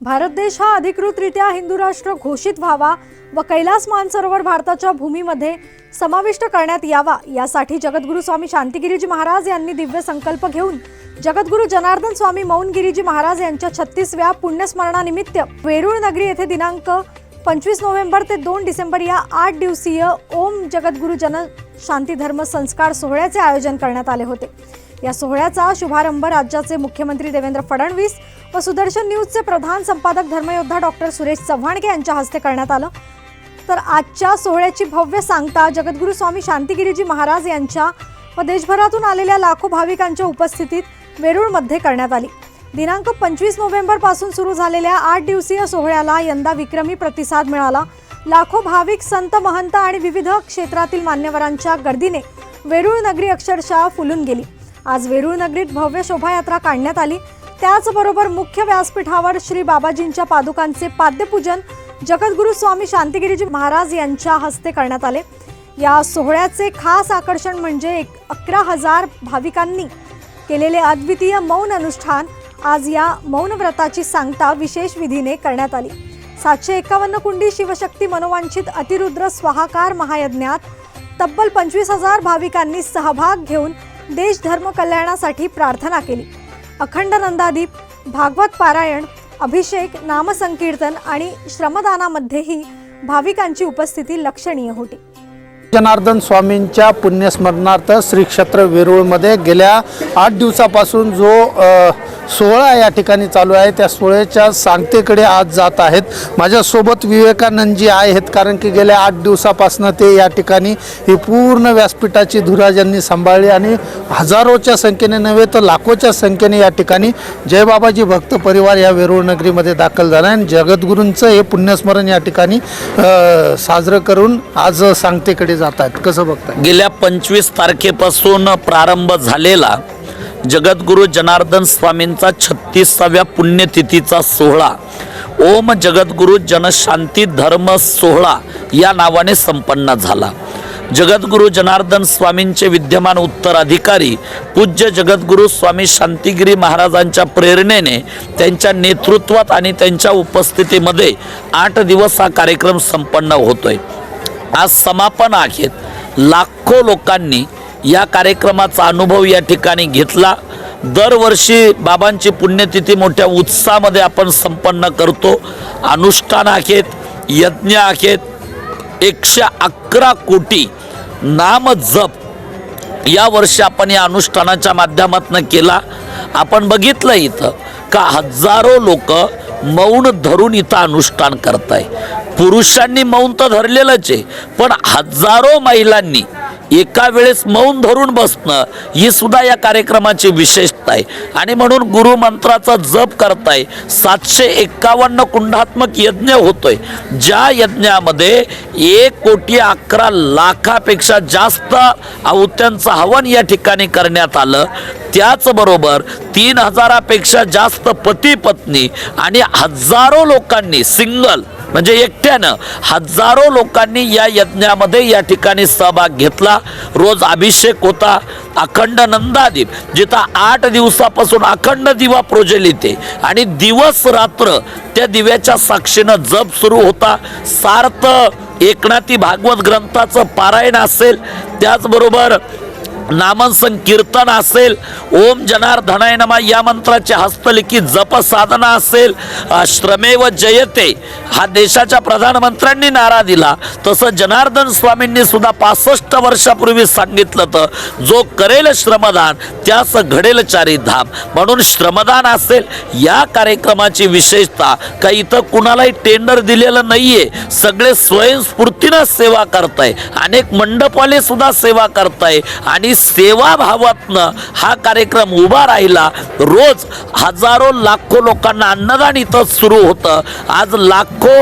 भारत देश हा अधिकृतरित्या हिंदू राष्ट्र घोषित व्हावा व कैलास मानसरोवर भारताच्या भूमीमध्ये समाविष्ट करण्यात यावा यासाठी जगद्गुरू स्वामी शांतिगिरीजी महाराज यांनी दिव्य संकल्प घेऊन जगद्गुरू जनार्दन स्वामी मौनगिरीजी महाराज यांच्या छत्तीसव्या पुण्यस्मरणानिमित्त वेरूळ नगरी येथे दिनांक पंचवीस नोव्हेंबर ते दोन डिसेंबर या आठ दिवसीय ओम जगद्गुरू जन शांती धर्म संस्कार सोहळ्याचे आयोजन करण्यात आले होते. या सोहळ्याचा शुभारंभ राज्याचे मुख्यमंत्री देवेंद्र फडणवीस व सुदर्शन न्यूजचे प्रधान संपादक धर्मयोद्धा डॉक्टर सुरेश चव्हाणके यांच्या हस्ते करण्यात आलं. तर आजच्या सोहळ्याची भव्य सांगता जगद्गुरू स्वामी शांतिगिरीजी महाराज यांच्या व देशभरातून आलेल्या लाखो भाविकांच्या उपस्थितीत वेरूळमध्ये करण्यात आली. दिनांक पंचवीस नोव्हेंबरपासून सुरू झालेल्या आठ दिवसीय सोहळ्याला यंदा विक्रमी प्रतिसाद मिळाला. लाखो भाविक संत महंत आणि विविध क्षेत्रातील मान्यवरांच्या गर्दीने वेरूळ नगरी अक्षरशः फुलून गेली. आज वेरूळ नगरीत भव्य शोभायात्रा काढण्यात आली. त्याचबरोबर मुख्य व्यासपीठावर श्री बाबाजींच्या पादुकांचे पाद्यपूजन जगद्गुरु स्वामी शांतिगिरीजी महाराज यांच्या हस्ते करण्यात आले. या सोहळ्याचे खास आकर्षण म्हणजे एक अकरा हजार भाविकांनी केलेले अद्वितीय मौन अनुष्ठान आज या मौन व्रताची सांगता विशेष विधीने करण्यात आली. सातशे एकावन्न कुंडी शिवशक्ती मनोवांछित अतिरुद्र स्वाहाकार महायज्ञात तब्बल पंचवीस हजार भाविकांनी सहभाग घेऊन देश धर्म कल्याणासाठी प्रार्थना केली. अखंड नंदादीप भागवत पारायण अभिषेक नामसंकीर्तन आणि श्रमदानामध्येही भाविकांची उपस्थिती लक्षणीय होती. जनार्दन स्वामींच्या पुण्यस्मरणार्थ श्री क्षेत्र वेरूळमध्ये गेल्या आठ दिवसापासून जो सोहळा या ठिकाणी चालू आहे. त्या सोहळ्याच्या सांगतेकडे आज जात आहेत. माझ्यासोबत विवेकानंदजी आहेत कारण की गेल्या आठ दिवसापासून ते या ठिकाणी ही पूर्ण व्यासपीठाची धुरा ज्यांनी सांभाळली आणि हजारोच्या संख्येने नव्हे तर लाखोच्या संख्येने या ठिकाणी जयबाबाजी भक्त परिवार या वेरूळ नगरीमध्ये दाखल झाला आणि जगद्गुरूंचं हे पुण्यस्मरण या ठिकाणी साजरं करून आज सांगतेकडे जात आहेत. कसं बघता गेल्या पंचवीस तारखेपासून प्रारंभ झालेला जगद्गुरू जनार्दन स्वामींचा छत्तीसाव्या पुण्यतिथीचा सोहळा. ओम जगद्गुरू जनशांती धर्म सोहळा या नावाने संपन्न झाला. जगद्गुरू जनार्दन स्वामींचे विद्यमान उत्तराधिकारी पूज्य जगद्गुरू स्वामी शांतिगिरी महाराजांच्या प्रेरणेने त्यांच्या नेतृत्वात आणि त्यांच्या उपस्थितीमध्ये आठ दिवस हा कार्यक्रम संपन्न होतोय. आज समापन आहेत लाखो लोकांनी या कार्यक्रमाचा अनुभव या ठिकाणी घेतला. दरवर्षी बाबांची पुण्यतिथी मोठ्या उत्साहामध्ये आपण संपन्न करतो. अनुष्ठान आहेत यज्ञ आहेत एकशे अकरा कोटी नाम जप या वर्षी आपण या अनुष्ठानाच्या माध्यमातून केला. आपण बघितलं इथं का हजारो लोक मौन धरून इथं अनुष्ठान करताय. पुरुषांनी मौन तर धरलेलंच आहे पण हजारो महिलांनी एका वेळेस मौन धरून बसणं ही सुद्धा या कार्यक्रमाची विशेषता आहे. आणि म्हणून गुरुमंत्राचा जप करताय सातशे एक्कावन्न कुंडात्मक यज्ञ होतोय. ज्या यज्ञामध्ये एक कोटी अकरा लाखापेक्षा जास्त आहुत्यांचं हवन या ठिकाणी करण्यात आलं. त्याचबरोबर तीन हजारापेक्षा जास्त पती पत्नी आणि हजारो लोकांनी सिंगल म्हणजे एकट्यानं हजारो लोकांनी या यज्ञामध्ये या ठिकाणी सहभाग घेतला. रोज अभिषेक होता. अखंड नंदादीप जिथं आठ दिवसापासून अखंड दिवा प्रज्वलित आहे. आणि दिवस रात्र त्या दिव्याच्या साक्षीनं जप सुरू होता. सार्थ एकनाथी भागवत ग्रंथाचं पारायण असेल. त्याचबरोबर नामांसन कीर्तन असेल ओम जनार्दनाय नमा या मंत्राचे हस्तलिखित जप साधना असेल श्रमेव जयते. हा देशाच्या प्रधानमंत्र्यांनी नारा दिला. तसं जनार्दन स्वामींनी सुद्धा पासष्ट वर्षापूर्वी सांगितलं तर जो करेल श्रमदान त्यास घडेल चारी धाम. म्हणून श्रमदान असेल या कार्यक्रमाची विशेषता का इथं कुणालाही टेंडर दिलेलं नाहीये. सगळे स्वयंस्फूर्तीनं सेवा करताय. अनेक मंडपवाले सुद्धा सेवा करताय. आणि सेवाभावातनं हा कार्यक्रम उभा राहिला. रोज हजारो लाखो लोकांना अन्नदान इथं सुरू होतं. आज लाखो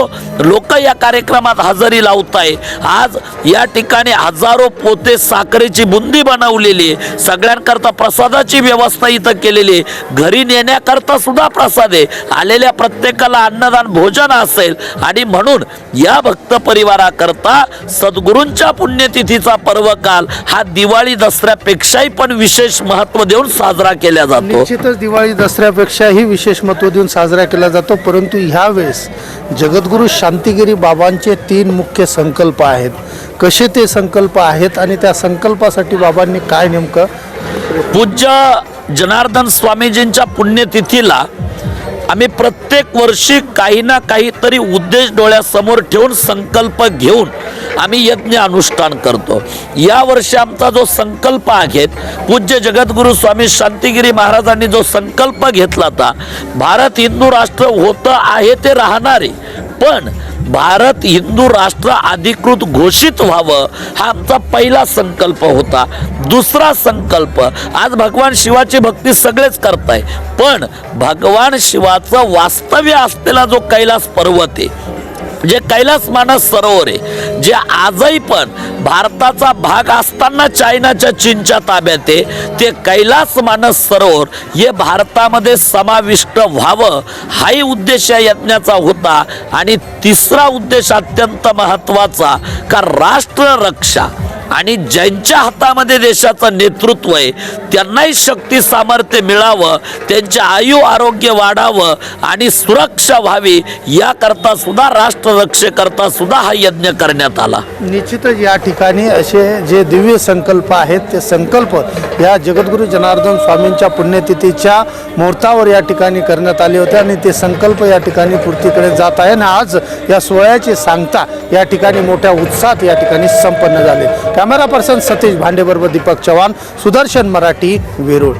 लोक या कार्यक्रमात हजेरी आहे आज या ठिकाणी हजारो पोते साखरेची बुंदी बनवलेली सगळ्यांकरता प्रसादाची व्यवस्था इथं केलेली आहे. घरी नेण्याकरता सुद्धा प्रसाद आहे. आलेल्या प्रत्येकाला अन्नदान भोजन असेल. आणि म्हणून या भक्त परिवाराकरता सद्गुरूंच्या पुण्यतिथीचा पर्वकाल हा दिवाळी दसरा दसऱ्यापेक्षाही पण विशेष महत्त्व देऊन साजरा केला जातो. निश्चितच दिवाळी दसऱ्यापेक्षाही विशेष महत्त्व देऊन साजरा केला जातो परंतु ह्यावेळेस जगद्गुरू शांतिगिरी बाबांचे तीन मुख्य संकल्प आहेत. कसे ते संकल्प आहेत आणि त्या संकल्पासाठी बाबांनी काय नेमकं पूज्य जनार्दन स्वामीजींच्या पुण्यतिथीला आम्ही प्रत्येक वर्षी काही ना काहीतरी उद्देश डोळ्यासमोर ठेवून संकल्प घेऊन आम्ही यज्ञ अनुष्ठान करतो. या वर्षी आमचा जो संकल्प आहे पूज्य जगद्गुरू स्वामी शांतिगिरी महाराजांनी जो संकल्प घेतला होता भारत हिंदू राष्ट्र होतं आहे ते राहणारे. पण भारत हिंदू राष्ट्र अधिकृत घोषित व्हावं हा आमचा पहिला संकल्प होता. दुसरा संकल्प आज भगवान शिवाची भक्ती सगळेच करताय. पण भगवान शिवाचं वास्तव्य असलेला जो कैलास पर्वत आहे जे कैलास मानस सरोवर आहे जे आजही पण भारताचा भाग असताना चायनाच्या चीनच्या ताब्यात आहे ते कैलास मानस सरोवर हे भारतामध्ये समाविष्ट व्हावं हाही उद्देश या यज्ञाचा होता. आणि तिसरा उद्देश अत्यंत महत्त्वाचा का राष्ट्र रक्षा. आणि ज्यांच्या हातामध्ये देशाचं नेतृत्व आहे त्यांनाही शक्ती सामर्थ्य मिळावं त्यांचे आयु आरोग्य वाढावं आणि सुरक्षा व्हावी याकरता सुद्धा राष्ट्ररक्षेकरता सुद्धा हा यज्ञ करण्यात आला. निश्चितच या ठिकाणी असे जे दिव्य संकल्प आहेत ते संकल्प या जगद्गुरू जनार्दन स्वामींच्या पुण्यतिथीच्या मुहूर्तावर या ठिकाणी करण्यात आले होते आणि ते संकल्प या ठिकाणी पूर्तीकडे जात आहे. आणि आज या सोहळ्याची सांगता या ठिकाणी मोठ्या उत्साहात या ठिकाणी संपन्न झाले. कॅमेरा पर्सन सतीश भांडेबरोबर दीपक चव्हाण सुदर्शन मराठी वेरूळ.